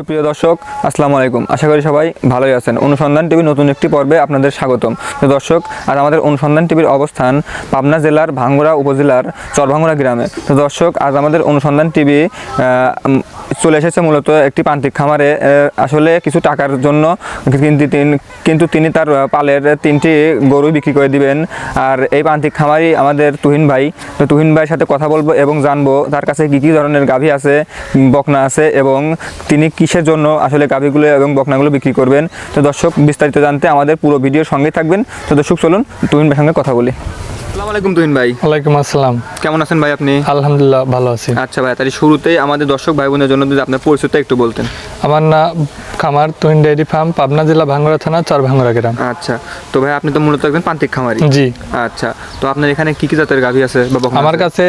সুপ্রিয় দর্শক, আসসালামু আলাইকুম। আশা করি সবাই ভালোই আছেন। অনুসন্ধান টিভির নতুন একটি পর্বে আপনাদের স্বাগতম। তো দর্শক আর আমাদের অনুসন্ধান টিভির অবস্থান পাবনা জেলার ভাঙ্গুড়া উপজেলার চরভাঙ্গুড়া গ্রামে। তো দর্শক, আজ আমাদের অনুসন্ধান টিভি চলে এসেছে মূলত একটি প্রান্তিক খামারে আসলে কিছু টাকার জন্য কিন্তু তিনি তার পালের তিনটি গরু বিক্রি করে দিবেন। আর এই প্রান্তিক খামারি আমাদের তুহিন ভাই। তো তুহিন ভাইয়ের সাথে কথা বলব এবং জানব তার কাছে কী কী ধরনের গাভী আছে, বকনা আছে এবং তিনি কিসের জন্য আসলে গাভীগুলো এবং বকনাগুলো বিক্রি করবেন। তো দর্শক, বিস্তারিত জানতে আমাদের পুরো ভিডিওর সঙ্গে থাকবেন। তো দর্শক, চলুন তুহিন ভাইয়ের সঙ্গে কথা বলি। আসসালামু আলাইকুম তুহিন ভাই। ওয়ালাইকুম আসসালাম। কেমন আছেন ভাই আপনি? আলহামদুলিল্লাহ ভালো আছি। আচ্ছা ভাই তাহলে শুরুতেই আমাদের দর্শক ভাই বোনের জন্য যদি আপনার পরিচয়টা একটু বলতেন। আমার না খামার তুহিন ডেয়ারি ফার্ম পাবনা জেলা ভাঙ্গুড়া থানা চর ভাঙ্গুড়া গ্রাম। আচ্ছা তো ভাই আপনি তো মূলত একজন প্রান্তিক খামারি। জি। আচ্ছা তো আপনার এখানে কি কি জাতের গাভী আছে বা বকনা আমার কাছে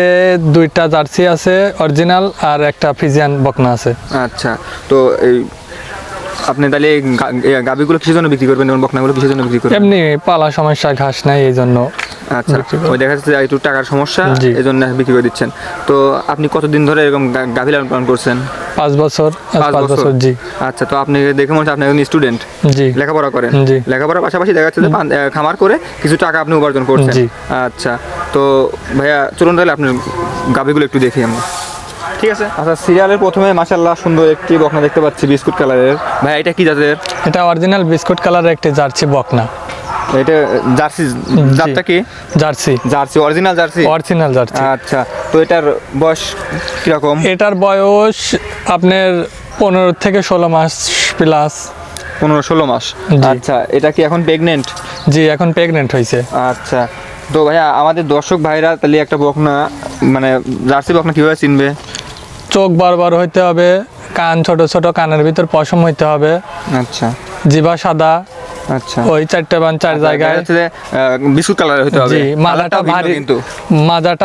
দুইটা জার্সি আছে অরিজিনাল আর একটা ফিজিয়ান বকনা আছে। আচ্ছা তো এই আপনি তাহলে গাভীগুলো কিসের জন্য বিক্রি করবেন এবং বকনাগুলো কিসের জন্য বিক্রি করবেন? এমনি পালা সমস্যা ঘাস নাই এই জন্য। আচ্ছা ওই দেখা যাচ্ছে একটু টাকার সমস্যা এই জন্য বিক্রি করে দিচ্ছেন। তো আপনি কতদিন ধরে এরকম গাভী লালন পালন করছেন? পাঁচ বছর পাঁচ বছর? জি। আচ্ছা তো আপনি দেখে মনে হচ্ছে আপনি একজন স্টুডেন্ট জি। লেখাপড়া করেন। জি। লেখাপড়ার পাশাপাশি দেখা যাচ্ছে যে খামার করে কিছু টাকা আপনি উপার্জন করছেন। জি। আচ্ছা তো ভাইয়া চলুন তাহলে আপনার গাভিগুলো একটু দেখি আমরা। ঠিক আছে? আচ্ছা সিরিয়ালের প্রথমে মাশাল্লাহ সুন্দর একটি বকনা দেখতে পাচ্ছি বিস্কুট কালারের। ভাই এটা কি জাতের? এটা অরিজিনাল বিস্কুট কালারের একটি জার্সি বকনা। এটা জার্সি জাতটা কি? Jersey. Jersey original Jersey? Original Jersey. আচ্ছা তো এটার বয়স কীরকম? এটার বয়স আপনার পনেরো থেকে ষোলো মাস প্লাস পনেরো ষোলো মাস? আচ্ছা এটা কি এখন প্রেগনেন্ট জি এখন প্রেগনেন্ট হয়েছে আচ্ছা তো ভাইয়া আমাদের দর্শক ভাইরা তাহলে একটা বকনা মানে জার্সি বকনা কীভাবে চিনবে? চোখ বারবার হইতে হবে কান ছোট ছোট কানের ভিতর পশম হইতে হবে। আচ্ছা। জিবা সাদা আচ্ছা। ওই চারটে বান চার জায়গায়। দেখা যাচ্ছে যে, আহ, বিস্কুট কালার হতে হবে। ভারী কিন্তু।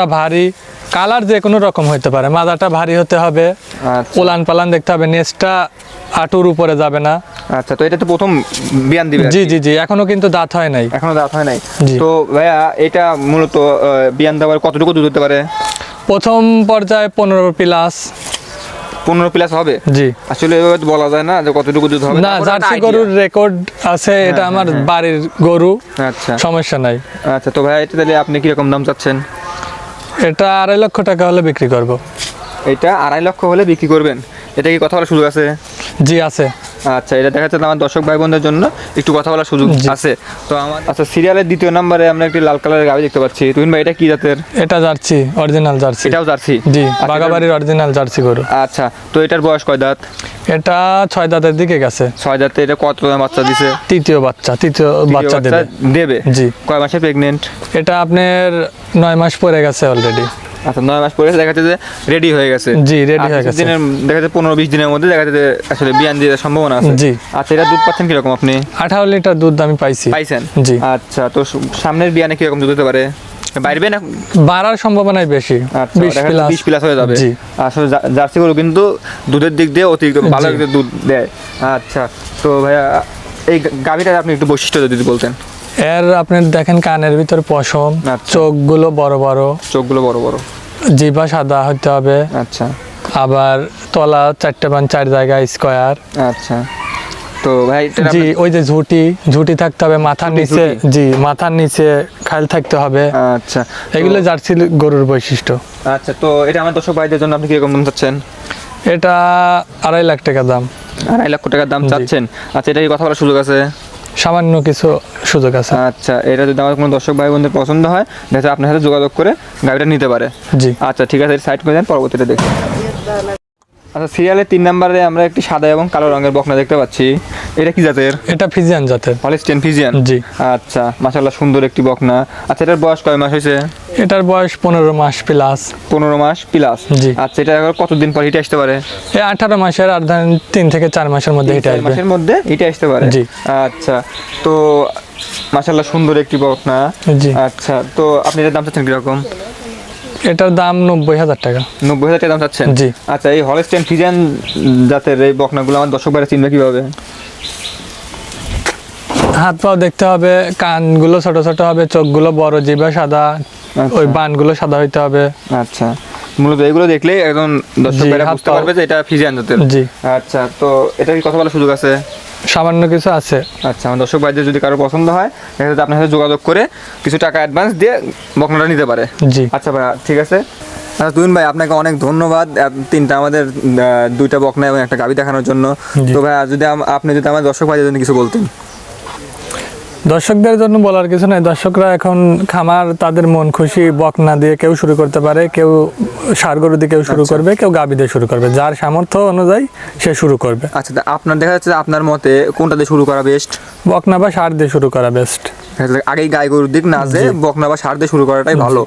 ভারী। কালার যে কোনো রকম পারে। ভারী হতে হবে। আচ্ছা। পালান দেখতে হবে। নেসটা আটুর উপরে যাবে না। আচ্ছা তো এটা তো প্রথম বিয়ান দিবে জি জি জি এখনও কিন্তু দাঁত হয় নাই। এখনও দাঁত হয় নাই। তো ভাইয়া এটা মূলত বিয়ান দেওয়ার কতটুকু দুধ হতে পারে? প্রথম পর্যায়ে পনেরো প্লাস পনেরো প্লাস হবে? জি। আসলে এভাবে বলা যায় না যে কতটুকু দুধ হবে না জার্সি গরুর রেকর্ড আছে এটা হ্যাঁ, আমার হ্যাঁ। বাড়ির গরু আচ্ছা। সমস্যা নাই। আচ্ছা তো ভাই এটা তাহলে আপনি কীরকম দাম চাচ্ছেন? এটা আড়াই লক্ষ টাকা হলে বিক্রি করব। এটা আড়াই লক্ষ হলে বিক্রি করবেন? এটা কি কথা বলার সুযোগ আছে? জি আছে। আচ্ছা এটা দেখা যাচ্ছে আমার দর্শক ভাই বোনদের জন্য একটু কথা বলার সুযোগ আছে। তো আমার আচ্ছা সিরিয়ালের দ্বিতীয় নম্বরে আমরা একটি লাল কালারের গাড়ি দেখতে পাচ্ছি। তুহিন ভাই এটা কি জাতের? এটা জার্সি অরিজিনাল জার্সি। এটাও জার্সি? জি আচ্ছা, বাগাবাড়ির অরিজিনাল জার্সি গরু। আচ্ছা তো এটার বয়স কয় দাঁত? এটা ছয় দাঁতের দিকে গেছে। ছয় দাঁতে এটা কত বাচ্চা দিছে? তৃতীয় বাচ্চা তৃতীয় বাচ্চা দেবে। দেবে? জি। কয় মাসে প্রেগনেন্ট এটা আপনার নয় মাস পরে গেছে অলরেডি আচ্ছা নয় মাস পরে দেখা যাচ্ছে যে রেডি হয়ে গেছে। জি, আর হয়ে গেছে। দিনের দেখা যাচ্ছে পনেরো বিশ দিনের মধ্যে দেখা যাচ্ছে আসলে বিয়ান দিয়ে সম্ভাবনা আছে। জি। আচ্ছা এটা দুধ পাচ্ছেন কীরকম আপনি? আঠারো লিটার দুধ আমি পাইছি। পাইছেন? জি। আচ্ছা তো সামনের বিয়ানে কীরকম দুধ হতে পারে? না? বাড়ার সম্ভাবনাই বেশি। আচ্ছা বিশ প্লাস হয়ে যাবে। আসলে জার্সি গরু কিন্তু দুধের দিক দিয়ে অতিরিক্ত ভালো। দুধ দেয়। আচ্ছা তো ভাইয়া এই গা- গাভীটার আপনি একটু বৈশিষ্ট্য যদি বলতেন। এর আপনি দেখেন কানের ভিতর পশম আচ্ছা। চোখগুলো বড় বড়। চোখগুলো বড় বড়। জিভা সাদা হতে হবে। আচ্ছা। আবার তলা চারটে বান চার জায়গায় স্কোয়ার। আচ্ছা। তো ভাই জি ওই যে ঝুটি ঝুটি থাকতে হবে মাথার নিচে। জি মাথার নিচে খাল থাকতে হবে। আচ্ছা। এগুলো জার্সি গরুর বৈশিষ্ট্য। আচ্ছা তো এটা আমার দর্শক ভাইদের জন্য আপনি কীরকম দাম চাচ্ছেন? এটা আড়াই লাখ টাকা দাম। আড়াই লক্ষ টাকার দাম চাচ্ছেন। আচ্ছা এটা কি কথা বলার সুযোগ আছে। সামান্য কিছু সুযোগ আছে। আচ্ছা এটা যদি আমার কোনো দর্শক ভাই বোনদের পছন্দ হয় দেখা আপনার সাথে যোগাযোগ করে গাড়িটা নিতে পারে। জি। আচ্ছা ঠিক আছে সাইড করে দেন পরবর্তীটা দেখি। আচ্ছা সিরিয়ালের তিন নম্বরে আমরা একটি সাদা এবং কালো রঙের বকনা দেখতে পাচ্ছি। এটা কি জাতের? এটা ফিজিয়ান জাতের। হলিস্টেন ফিজিয়ান জি। আচ্ছা মাশাল্লাহ সুন্দর একটি বকনা। আচ্ছা এটার বয়স কয় মাস হয়েছে? এটার বয়স পনেরো মাস প্লাস। পনেরো মাস প্লাস। জি। আচ্ছা এটা কতদিন পর হিটে আসতে পারে? এই আঠারো মাসের আর ধরেন তিন থেকে চার মাসের মধ্যে এটা চার আসবে। মাসের মধ্যে হিটে আসতে পারে? জি। আচ্ছা তো মাশাল্লাহ সুন্দর একটি বকনা। জি। আচ্ছা তো আপনি এটার দাম চাচ্ছেন কীরকম? এটার দাম নব্বই হাজার টাকা। নব্বই হাজার টাকা দাম চাচ্ছেন? জি। আচ্ছা এই হলস্টেন ফ্রিজেন জাতের এই বকনাগুলো আমার দর্শক বাইরে চিনবে কীভাবে? হাত পাও দেখতে হবে কানগুলো ছোট ছোট হবে চোখগুলো বড় জিবা সাদা ওই বানগুলো সাদা হইতে হবে। আচ্ছা। মূলত এগুলো দেখলে একজন দর্শক ভাইরা বুঝতে পারবে যে এটা ফিজিয়ান জাতের জি। আচ্ছা তো এটা কি কথা বলার সুযোগ আছে? সামান্য কিছু আছে। আচ্ছা আমার দর্শক ভাইদের যদি কারও পছন্দ হয় দেখা যাচ্ছে আপনার সাথে যোগাযোগ করে কিছু টাকা অ্যাডভান্স দিয়ে বকনাটা নিতে পারে। জি। আচ্ছা ভাই ঠিক আছে। আচ্ছা তুহিন ভাই আপনাকে অনেক ধন্যবাদ। তিনটা আমাদের দুইটা বকনা এবং একটা গাবি দেখানোর জন্য। তো ভাই যদি আপনি যদি আমার দর্শক ভাইদের জন্য কিছু বলতেন। দর্শকদের জন্য বলার কিছু নাই। দর্শকরা এখন খামার তাদের মন খুশি বকনা দিয়ে কেউ শুরু করতে পারে কেউ সার গরু দিয়ে কেউ শুরু করবে কেউ গাবি দিয়ে শুরু করবে। যার সামর্থ্য অনুযায়ী সে শুরু করবে। আচ্ছা আপনার দেখা যাচ্ছে আপনার মতে কোনটা দিয়ে শুরু করা বেস্ট বকনা বা সার দিয়ে শুরু করা বেস্ট আগেই গাই গরুর দিক না যে বকনা বা সার দিয়ে শুরু করাটাই ভালো।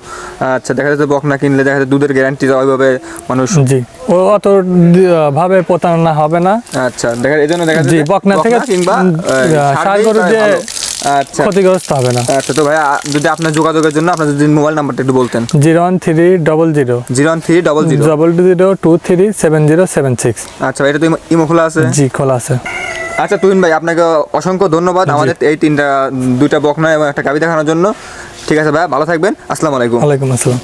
আচ্ছা দেখা যাচ্ছে বকনা কিনলে দেখা যাচ্ছে দুধের গ্যারান্টি ওইভাবে মানুষ জি। ও অত ভাবে প্রতারণা হবে না। আচ্ছা দেখা এই জন্য দেখা যাচ্ছে বকনা থেকে কিংবা দিয়েই গরু দিয়ে। আচ্ছা ক্ষতিগ্রস্ত হবে না আচ্ছা তো ভাইয়া যদি আপনার যোগাযোগের জন্য আপনার যদি মোবাইল নাম্বারটা একটু বলতেন zero one three double zero zero one three double zero double zero two three seven zero seven six আচ্ছা এটা তো ইমো- ইমো খোলা আছে জি খোলা আছে আচ্ছা তুহিন ভাই আপনাকে অসংখ্য ধন্যবাদ আমাদের এই তিনটা দুইটা বকনা এবং একটা গাবি দেখানোর জন্য ঠিক আছে ভাই ভালো থাকবেন আসসালামু আলাইকুম ওয়ালাইকুম আসসালাম